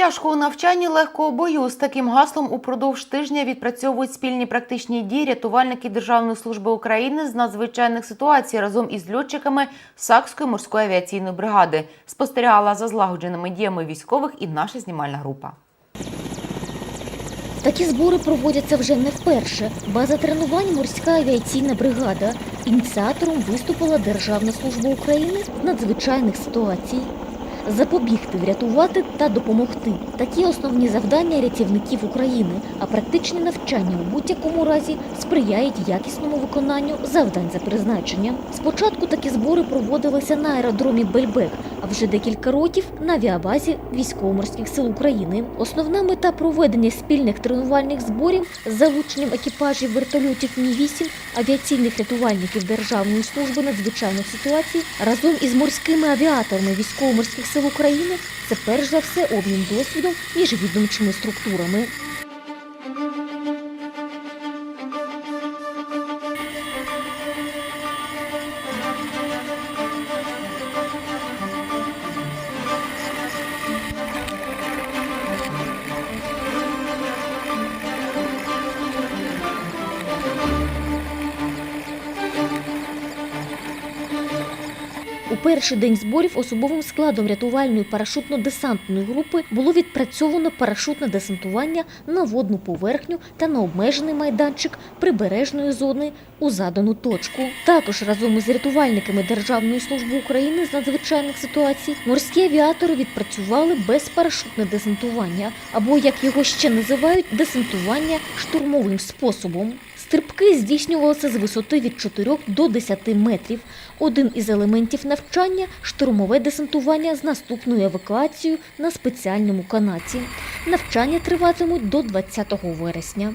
Тяжко у навчанні, легко бою. З таким гаслом упродовж тижня відпрацьовують спільні практичні дії рятувальники Державної служби України з надзвичайних ситуацій разом із льотчиками Сакської морської авіаційної бригади. Спостерігала за злагодженими діями військових і наша знімальна група. Такі збори проводяться вже не вперше. База тренувань морська авіаційна бригада. Ініціатором виступила Державна служба України з надзвичайних ситуацій. Запобігти, врятувати та допомогти. Такі основні завдання рятівників України, а практичні навчання у будь-якому разі сприяють якісному виконанню завдань за призначенням. Спочатку такі збори проводилися на аеродромі Бельбек, а вже декілька років на авіабазі військово-морських сил України. Основна мета проведення спільних тренувальних зборів з залученням екіпажів вертольотів Мі-8, авіаційних рятувальників Державної служби надзвичайних ситуацій разом із морськими авіаторами військово-морських сил України це перш за все обмін досвідом між відомчими структурами. У перший день зборів особовим складом рятувальної парашутно-десантної групи було відпрацьовано парашутне десантування на водну поверхню та на обмежений майданчик прибережної зони у задану точку. Також разом із рятувальниками Державної служби України з надзвичайних ситуацій морські авіатори відпрацювали безпарашутне десантування, або як його ще називають, десантування штурмовим способом. Стрибки здійснювалися з висоти від 4 до 10 метрів. Один із елементів навчання штурмове десантування з наступною евакуацією на спеціальному канаті. Навчання триватимуть до 20 вересня.